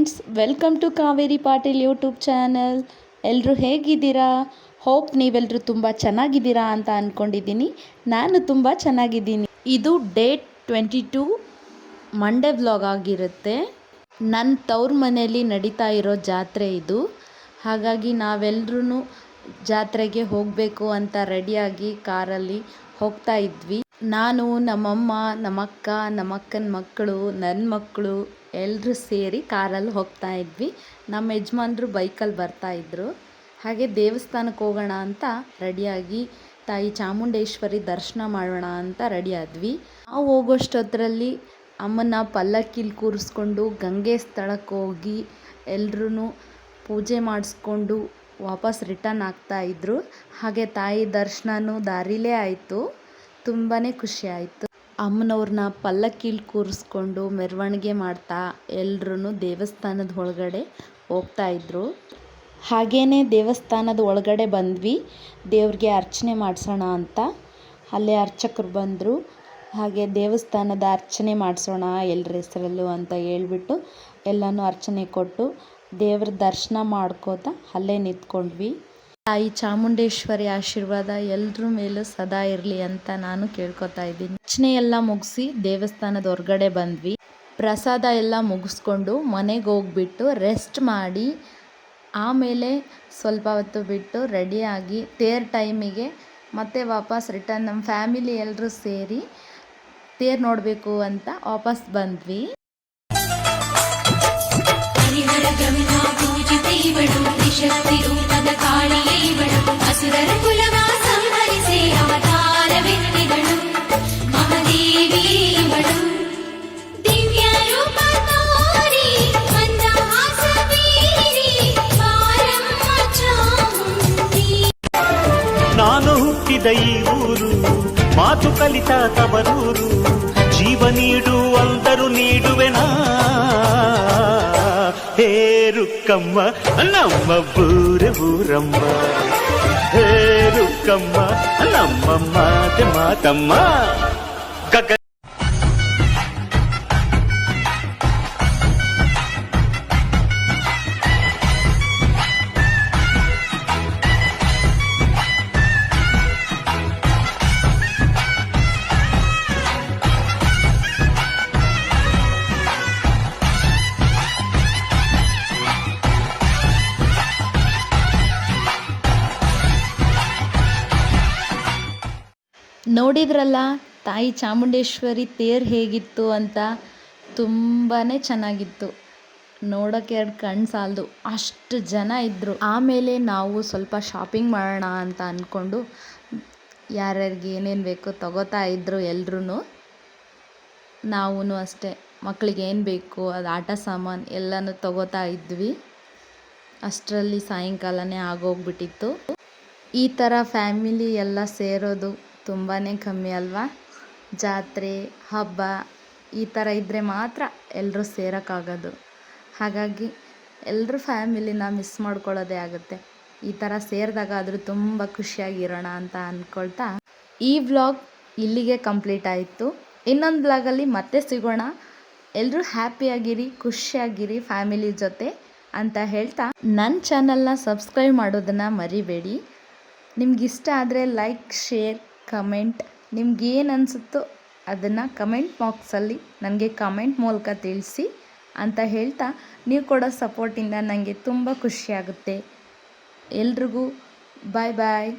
Friends, welcome to Kaveri Patil YouTube channel. ಎಲ್ಲರೂ ಹೇಗಿದ್ದೀರಾ? Hope ನೀವೆಲ್ಲರೂ ತುಂಬ ಚೆನ್ನಾಗಿದ್ದೀರಾ ಅಂತ ಅಂದ್ಕೊಂಡಿದ್ದೀನಿ ನಾನು ತುಂಬ ಚೆನ್ನಾಗಿದ್ದೀನಿ. ಇದು date twenty two, Monday vlog ಆಗಿರುತ್ತೆ. ನನ್ನ ತವ್ರ ಮನೆಯಲ್ಲಿ ನಡೀತಾ ಇರೋ ಜಾತ್ರೆ ಇದು. ಹಾಗಾಗಿ ನಾವೆಲ್ಲರೂ ಜಾತ್ರೆಗೆ ಹೋಗಬೇಕು ಅಂತ ರೆಡಿಯಾಗಿ ಕಾರಲ್ಲಿ ಹೋಗ್ತಾ ಇದ್ವಿ. ನಾನು ನಮ್ಮಮ್ಮ, ನಮ್ಮಕ್ಕ, ನಮ್ಮಕ್ಕನ ಮಕ್ಕಳು ನನ್ನ ಮಕ್ಕಳು ಎಲ್ಲರೂ ಸೇರಿ ಕಾರಲ್ಲಿ ಹೋಗ್ತಾ ಇದ್ವಿ. ನಮ್ಮ ಯಜಮಾನ್ರು ಬೈಕಲ್ಲಿ ಬರ್ತಾ ಇದ್ದರು ಹಾಗೆ ದೇವಸ್ಥಾನಕ್ಕೆ ಹೋಗೋಣ ಅಂತ ರೆಡಿಯಾಗಿ ತಾಯಿ ಚಾಮುಂಡೇಶ್ವರಿ ದರ್ಶನ ಮಾಡೋಣ ಅಂತ ರೆಡಿ ಆದ್ವಿ. ನಾವು ಹೋಗೋಷ್ಟೊತ್ತರಲ್ಲಿ ಅಮ್ಮನ ಪಲ್ಲಕ್ಕಿಲಿ ಕೂರಿಸ್ಕೊಂಡು ಗಂಗೆ ಸ್ಥಳಕ್ಕೆ ಹೋಗಿ ಎಲ್ರೂ ಪೂಜೆ ಮಾಡಿಸ್ಕೊಂಡು ವಾಪಸ್ ರಿಟರ್ನ್ ಆಗ್ತಾಯಿದ್ರು ಹಾಗೆ ತಾಯಿ ದರ್ಶನವೂ ದಾರಿಲೇ ಆಯಿತು. ತುಂಬಾ ಖುಷಿ ಆಯಿತು. ಅಮ್ಮನವ್ರನ್ನ ಪಲ್ಲಕ್ಕಿಲಿ ಕೂರಿಸ್ಕೊಂಡು ಮೆರವಣಿಗೆ ಮಾಡ್ತಾ ಎಲ್ರೂ ದೇವಸ್ಥಾನದ ಒಳಗಡೆ ಹೋಗ್ತಾಯಿದ್ರು ಹಾಗೇ ದೇವಸ್ಥಾನದ ಒಳಗಡೆ ಬಂದ್ವಿ. ದೇವ್ರಿಗೆ ಅರ್ಚನೆ ಮಾಡಿಸೋಣ ಅಂತ. ಅಲ್ಲೇ ಅರ್ಚಕರು ಬಂದರು. ಹಾಗೆ ದೇವಸ್ಥಾನದ ಅರ್ಚನೆ ಮಾಡಿಸೋಣ ಎಲ್ಲರ ಹೆಸರಲ್ಲೂ ಅಂತ ಹೇಳ್ಬಿಟ್ಟು ಎಲ್ಲನೂ ಅರ್ಚನೆ ಕೊಟ್ಟು ದೇವ್ರ ದರ್ಶನ ಮಾಡ್ಕೋತಾ ಅಲ್ಲೇ ನಿಂತ್ಕೊಂಡ್ವಿ. ತಾಯಿ ಚಾಮುಂಡೇಶ್ವರಿ ಆಶೀರ್ವಾದ ಎಲ್ರ ಮೇಲೂ ಸದಾ ಇರಲಿ ಅಂತ ನಾನು ಕೇಳ್ಕೊತಾ ಇದ್ದೀನಿ. ಅರ್ಚನೆ ಎಲ್ಲ ಮುಗಿಸಿ ದೇವಸ್ಥಾನದ ಹೊರಗಡೆ ಬಂದ್ವಿ. ಪ್ರಸಾದ ಎಲ್ಲ ಮುಗಿಸ್ಕೊಂಡು ಮನೆಗೆ ಹೋಗ್ಬಿಟ್ಟು ರೆಸ್ಟ್ ಮಾಡಿ ಆಮೇಲೆ ಸ್ವಲ್ಪ ಹೊತ್ತು ಬಿಟ್ಟು ರೆಡಿಯಾಗಿ ತೇರ್ ಟೈಮಿಗೆ ಮತ್ತೆ ವಾಪಸ್ ರಿಟರ್ನ್ ನಮ್ಮ ಫ್ಯಾಮಿಲಿ ಎಲ್ಲರೂ ಸೇರಿ ತೇರ್ ನೋಡಬೇಕು ಅಂತ ವಾಪಸ್ ಬಂದ್ವಿ. ಹುಟ್ಟಿದ ಈ ಊರು ಮಾತು ಕಲಿತ ತವರೂರು ಜೀವ ನೀಡು ಅಂದರು ನೀಡುವೆನಾ ಹೇ ರುಕ್ಕಮ್ಮ ನಮ್ಮ ಬೂರೆ ಊರಮ್ಮ ಹೇ ರುಕ್ಕಮ್ಮ ನಮ್ಮ ಮಾತೆ ಮಾತಮ್ಮ ನೋಡಿದ್ರಲ್ಲ, ತಾಯಿ ಚಾಮುಂಡೇಶ್ವರಿ ತೇರು ಹೇಗಿತ್ತು ಅಂತ ತುಂಬಾ ಚೆನ್ನಾಗಿತ್ತು. ನೋಡೋಕ್ಕೆ ಎರಡು ಕಣ್ಣು ಸಾಲದು. ಅಷ್ಟು ಜನ ಇದ್ದರು ಆಮೇಲೆ ನಾವು ಸ್ವಲ್ಪ ಶಾಪಿಂಗ್ ಮಾಡೋಣ ಅಂತ ಅಂದ್ಕೊಂಡು ಯಾರ್ಯಾರಿಗೆ ಏನೇನು ಬೇಕೋ ತಗೋತಾ ಇದ್ದರು ಎಲ್ರೂ ನಾವೂ ಅಷ್ಟೇ. ಮಕ್ಕಳಿಗೆ ಏನು ಬೇಕು, ಅದು ಆಟ ಸಾಮಾನು ಎಲ್ಲನೂ ತಗೋತಾ ಇದ್ವಿ. ಅಷ್ಟರಲ್ಲಿ ಸಾಯಂಕಾಲನೇ ಆಗೋಗ್ಬಿಟ್ಟಿತ್ತು. ಈ ಥರ ಫ್ಯಾಮಿಲಿ ಎಲ್ಲ ಸೇರೋದು ತುಂಬಾ ಕಮ್ಮಿ ಅಲ್ವಾ? ಜಾತ್ರೆ, ಹಬ್ಬ, ಈ ಥರ ಇದ್ದರೆ ಮಾತ್ರ ಎಲ್ಲರೂ ಸೇರೋಕ್ಕಾಗೋದು. ಹಾಗಾಗಿ ಎಲ್ಲರೂ ಫ್ಯಾಮಿಲಿನ ಮಿಸ್ ಮಾಡ್ಕೊಳ್ಳೋದೇ ಆಗುತ್ತೆ. ಈ ಥರ ಸೇರಿದಾಗ ಆದರೂ ತುಂಬ ಖುಷಿಯಾಗಿರೋಣ ಅಂತ ಅಂದ್ಕೊಳ್ತಾ ಈ ವ್ಲಾಗ್ ಇಲ್ಲಿಗೆ ಕಂಪ್ಲೀಟ್ ಆಯಿತು. ಇನ್ನೊಂದು ಬ್ಲಾಗಲ್ಲಿ ಮತ್ತೆ ಸಿಗೋಣ. ಎಲ್ಲರೂ ಹ್ಯಾಪಿಯಾಗಿರಿ ಖುಷಿಯಾಗಿರಿ ಫ್ಯಾಮಿಲಿ ಜೊತೆ ಅಂತ ಹೇಳ್ತಾ ನನ್ನ ಚಾನಲ್ನ ಸಬ್ಸ್ಕ್ರೈಬ್ ಮಾಡೋದನ್ನು ಮರಿಬೇಡಿ. ನಿಮ್ಗೆ ಇಷ್ಟ ಆದರೆ ಲೈಕ್ ಶೇರ್ ಕಮೆಂಟ್ ನಿಮ್ಗೆ ಏನು ಅನಿಸುತ್ತೋ ಅದನ್ನು ಕಮೆಂಟ್ ಬಾಕ್ಸಲ್ಲಿ ನನಗೆ ಕಮೆಂಟ್ ಮೂಲಕ ತಿಳಿಸಿ ಅಂತ ಹೇಳ್ತಾ ನೀವು ಕೊಡೋ ಸಪೋರ್ಟಿಂದ ನನಗೆ ತುಂಬ ಖುಷಿಯಾಗುತ್ತೆ ಎಲ್ರಿಗೂ ಬಾಯ್ ಬಾಯ್